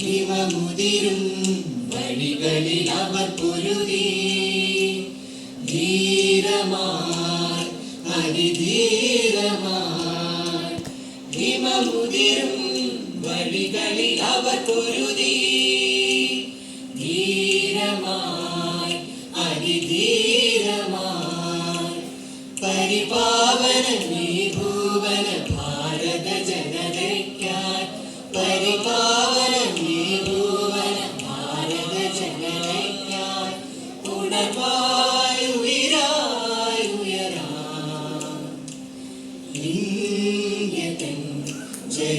ഹിമമുതിരും വഴികളിൽ അവർ പൊരുതി. ധീരമാർ അതിധീരമായി ഹിമമുതിരും വഴികളിൽ അവർ പൊരുതി. ധീരമാർ അതിധീരമായി പരിപാവന നീ ഭൂവന ഭാരത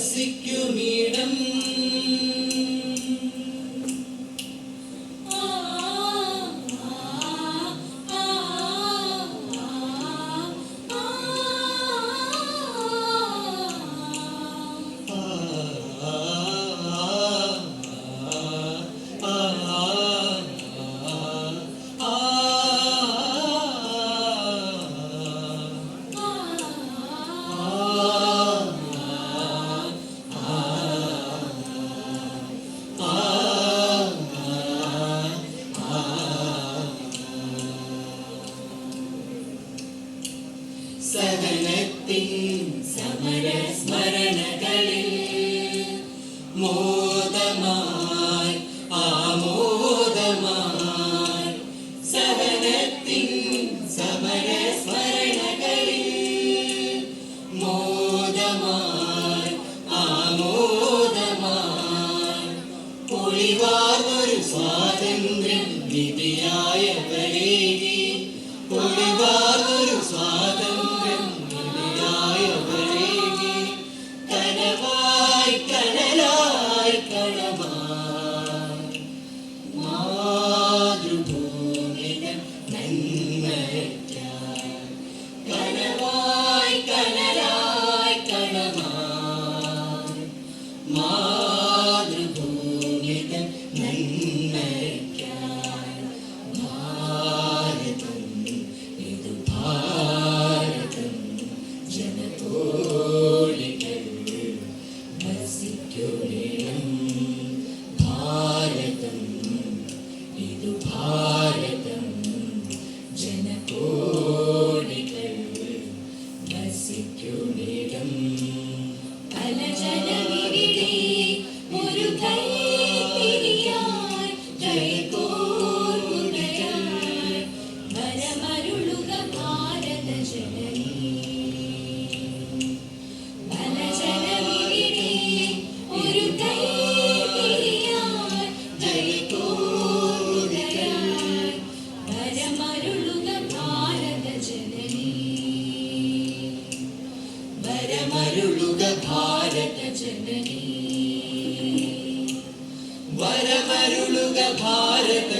വസിക്കുമിടം സ്മരണകളിൽ മോദമായി ആമോദമായി. സഹനത്തിൻ സമര സ്മരണകളിൽ മോദമായി ആമോദമായി. പൊളിവാർന്നൊരു സ്വാതന്ത്ര്യം വിധിയായവരേകി. പൊളിവാർന്നൊരു സ്വാതന്ത്ര്യം വരമരുളുക ഭാരത ജനനീ. വരമരുളുക ഭാരത